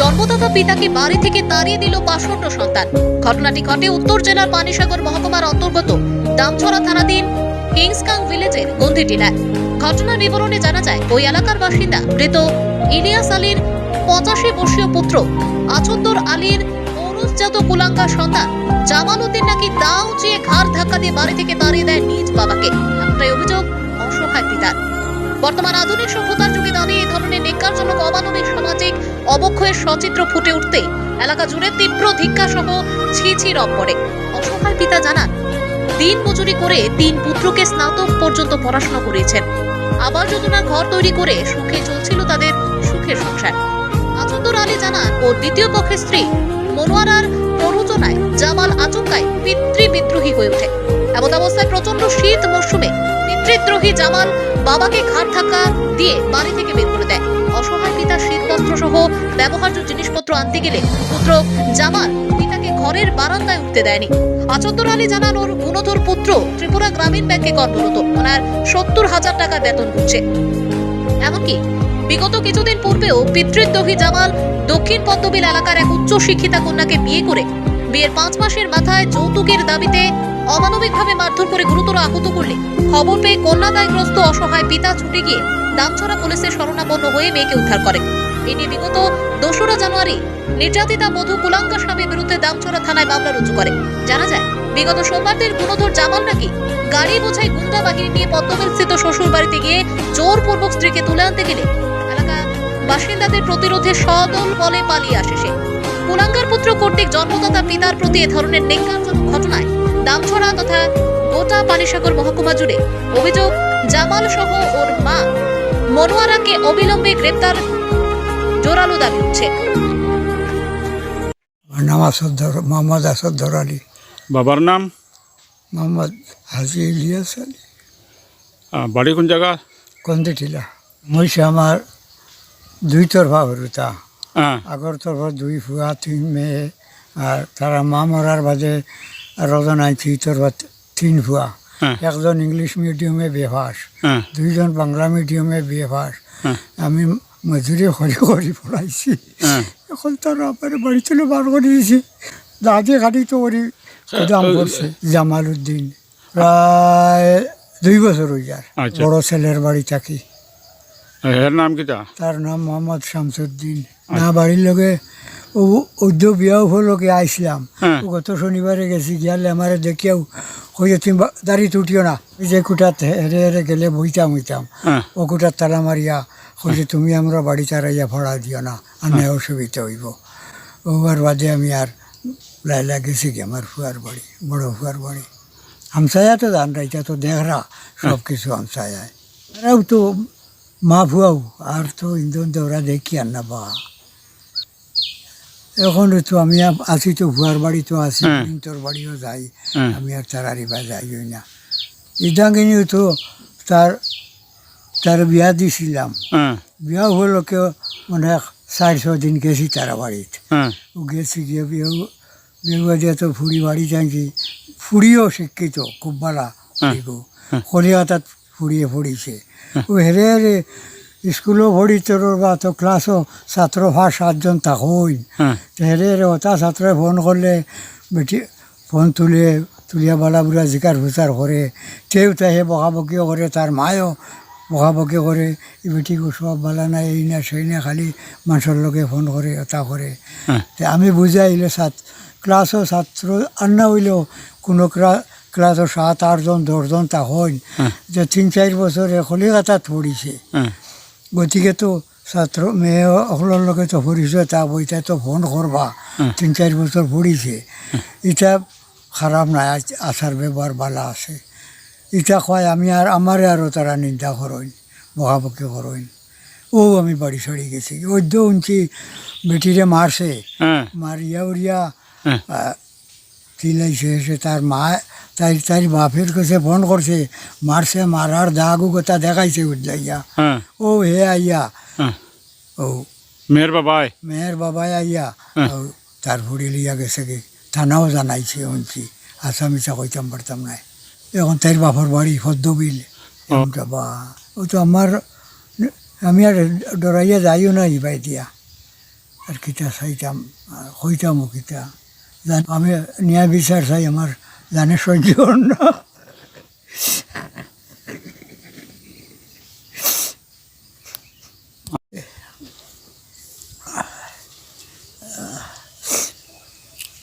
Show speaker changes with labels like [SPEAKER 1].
[SPEAKER 1] জন্মদাতা পিতাকে বাড়ি থেকে তাড়িয়ে দিল পাষণ্ড সন্তান। ঘটনাটি ঘটে উত্তর জেলার পানিসাগর মহকুমার অন্তর্গত দামছড়া থানাধীন কিংসকাং ভিলেজের গন্ধিটিলায়। ঘটনার বিবরণে জানা যায়, ওই এলাকার বাসিন্দা মৃত ইলিয়াস আলীর পঁচাশি বর্ষীয় পুত্র আছন্দর আলীর পৌরুষজাত কুলাঙ্কা সন্তান জামাল উদ্দিন নাকি দাও উঁচিয়ে ঘাড় ধাক্কা দিয়ে বাড়ি থেকে তাড়িয়ে দেয় নিজ বাবাকে। এমনটাই অভিযোগ অসহায় পিতার। বর্তমান আধুনিক সভ্যতার যুগে দাঁড়িয়ে এই ধরনের নেকারজনক অমানবিক সামাজিক অবক্ষয়ের সচিত্র ফুটে উঠতে এলাকা জুড়ে তীব্র ধিক্কা সহ ছি ছি রব পড়ে অসহায় পিতা জানান, দিন মজুরি করে তিন পুত্রকে স্নাতক পর্যন্ত পড়াশোনা করিয়েছেন। আবার যোজনার ঘর তৈরি করে সুখে চলছিল তাদের সুখের সংসার। আচন্দর আলী জানান, ও দ্বিতীয় পক্ষের স্ত্রী মনোয়ারার প্ররোচনায় জামাল আচমকায় পিতৃ বিদ্রোহী হয়ে ওঠে। এমন অবস্থায় প্রচণ্ড শীত মরশুমে পিতৃদ্রোহী জামাল বাবাকে ঘাট ধাক্কা দিয়ে বাড়ি থেকে বের করে দেয়। অসহায় পিতা শীতবস্ত্র সহ ব্যবহার্য জিনিসপত্র আনতে গেলে পুত্র জামাল পিতাকে ঘরের বারান্দায় উঠতে দেয়নি। আচন্দর আলী জানান, ওর গুণধর পুত্র ত্রিপুরা গ্রামীণ ব্যাংকে কর্মরত। ওনার সত্তর হাজার টাকা বেতন করছে এমনকি বিগত কিছুদিন পূর্বেও পিতৃদ্রোহী জামাল দক্ষিণ পদ্মবিল এলাকার এক উচ্চ শিক্ষিতা কন্যাকে বিয়ে করে বিয়ের পাঁচ মাসের মাথায় যৌতুকের দাবিতে অমানবিকভাবে মারধর করে গুরুতর আহত করলে। খবর পেয়ে কন্যাদায়গ্রস্ত অসহায় পিতা ছুটে গিয়ে দামছড়া পুলিশের শরণাপন্ন হয়ে মেয়েকে উদ্ধার করে এ নিয়ে বিগত দোসরা জানুয়ারি নির্যাতিতা বধূ কুলাঙ্কা স্বামীর বিরুদ্ধে দামছড়া থানায় মামলা রুজু করে জানা যায়, বিগত সোমবারদের গুণধর জামাল নাকি গাড়ি বোঝাই গুন্ডা বাহিনী নিয়ে পদ্মবিল স্থিত শ্বশুর বাড়িতে গিয়ে জোরপূর্বক স্ত্রীকে তুলে আনতে গেলে এলাকা বাসিন্দাদের প্রতিরোধে সদল বলে পালিয়ে আসে সে। কুলাঙ্গার পুত্র কর্তৃক জন্মদাতা পিতার প্রতি এ ধরনের নেকারজনক ঘটনায় দামছড়া তথা গোটা পানিসাগর মহকুমা জুড়ে অভিযোগ জামাল সহ ওর মা মনোয়ারাকে অবিলম্বে গ্রেপ্তার জোরালো দাবি উঠছে
[SPEAKER 2] আমার নাম আসাদ্দর মোহাম্মদ আসাদ্দর আলী।
[SPEAKER 3] বাবার নাম?
[SPEAKER 2] মোহাম্মদ হাজি ইলিয়াস আলী।
[SPEAKER 3] বাড়ি কোন জায়গা?
[SPEAKER 2] কন্দি টিলা মহিষে আমার দুই তরফা হরুতা
[SPEAKER 3] হ্যাঁ
[SPEAKER 2] আগর তরফা দুই ফুয়া তিন মেয়ে আর তারা মা মরার বাদে রজনাই থি তরফা তিন ফুয়া। একজন ইংলিশ মিডিয়ামে
[SPEAKER 3] হ্যাঁ
[SPEAKER 2] দুইজন বাংলা মিডিয়ামে
[SPEAKER 3] হ্যাঁ।
[SPEAKER 2] আমি মজুরি হরি হরি পড়াইছি।
[SPEAKER 3] হ্যাঁ।
[SPEAKER 2] এখন তারা আমার বাড়ি চলে বার করে দিয়েছে। দাদি খাটি তো করি দাম করছে জামাল উদ্দিন প্রায় দুই বছর ওই যায়।
[SPEAKER 3] আচ্ছা।
[SPEAKER 2] বড় ছেলের বাড়ি থাকি।
[SPEAKER 3] এর নাম কিটা
[SPEAKER 2] তার নাম মোহাম্মদ শামসুদ্দিন। না বাড়ির লগে ও উদ্য বিয়া উপলক্ষে আইসলাম
[SPEAKER 3] হ্যাঁ।
[SPEAKER 2] গত শনিবারে গেছি গিয়ালে আমারে দেখিয়াও কইছে তুমি দাড়ি তুটিও না। যে কুটাত হেরে হেরে গেলে বইতাম হইতাম।
[SPEAKER 3] হ্যাঁ।
[SPEAKER 2] ও কুটার তালা মারিয়া কইছে তুমি আমরা বাড়ি তারাইয়া ভাড়া দিও না আর না অসুবিধা হইব। ওবার বাদে আমি আর লাইলা গেছি কি আমার ফুয়ার বাড়ি বড় ফুয়ার বাড়ি। হামসায়া তো জান রাইতা তো দেখরা সব কিছু হামসায়ায় এরাও তো মা ফুয়াও আর তো ইন্ধন দেওরা দেখি আর না বা। এখন তো আমি আছি তো ফুয়ার বাড়ি তো আছি
[SPEAKER 3] হ্যাঁ।
[SPEAKER 2] তোর বাড়িও যাই
[SPEAKER 3] হ্যাঁ।
[SPEAKER 2] আমি আর তার আরিবা যাইও না। ইদাঙ্গিনীও তো তার তার বিয়া দিছিলাম।
[SPEAKER 3] হ্যাঁ।
[SPEAKER 2] বিয়া উপলক্ষে মানে চারশো দিন গেছি তারা বাড়িতে।
[SPEAKER 3] হ্যাঁ।
[SPEAKER 2] ও গেছি গিয়ে বিয়ে বিয়ে বাড়িয়ে তো ফুড়ি বাড়ি যাইছি। ফুড়িও শিক্ষিত খুব ভালা
[SPEAKER 3] হ্যাঁ।
[SPEAKER 2] কলিকাতাত ফুড়িয়ে পড়িছে। ও হেরে হেরে স্কুলও পড়ি তোর বা তো ক্লাসও ছাত্র ভার সাতজন থাকই হেরে হেরে ওটা ছাত্রে ফোন করলে বেটি ফোন তুলে তুলিয়া বালা বুড়া জিকার ফুচার করে কেউ তাহে বকাবকিও করে তার মায়ও বকাবকি করে এই বেটিকে সব বালা নাই এই না সেই না খালি মানুষের লগে ফোন করে এটা করে তে আমি বুঝাইলে সাত ক্লাসও ছাত্র আর না হইলেও কোনো ক্লা- ক্লাসও সাত আটজন দশজন তা হয়। যে তিন চার বছরে কলিকাতাত পড়িছে
[SPEAKER 3] হ্যাঁ
[SPEAKER 2] গতিকে তো ছাত্র মেয়ে সকলের লগে তো পড়িছে তা বইটা তো ফোন করবা
[SPEAKER 3] হুম।
[SPEAKER 2] তিন চার বছর পড়িছে এটা খারাপ নাই আচ- আচার ব্যবহার ভালো আছে। ইটা কয় আমি আর আমারে আরও তারা নিন্দা করইন বকাবকি করইন ও আমি বাড়ি সরি গেছি। ওদ্য বেটিরে মারছে
[SPEAKER 3] হ্যাঁ
[SPEAKER 2] মারিয়া উরিয়া
[SPEAKER 3] হ্যাঁ
[SPEAKER 2] চিলাইছে তার মা তাই তার বাপের কাছে ফোন করছে মারছে মারার দাগু কথা দেখাইছে উঠলাইয়া
[SPEAKER 3] হ্যাঁ
[SPEAKER 2] ও হে আইয়া
[SPEAKER 3] হ্যাঁ
[SPEAKER 2] ও
[SPEAKER 3] মেয়ের বাবাই
[SPEAKER 2] মেয়ের বাবাই আইয়া
[SPEAKER 3] হ্যাঁ।
[SPEAKER 2] ও তার ফুড়ি লিয়া গেছে কি থানাও জানাইছে শুনছি আসামিসা কইতাম পারতাম নাই এখন তার বাপর বাড়ি পদ্মবিল
[SPEAKER 3] ও।
[SPEAKER 2] এমনটা বা ও তো আমার আমি আর ডরাইয়া যাইও না ইবাই দিয়া আর কিতা চাইতাম আর কইতামও কিতা জান আমি ন্যায় বিচার চাই আমার জানে সহ্য না।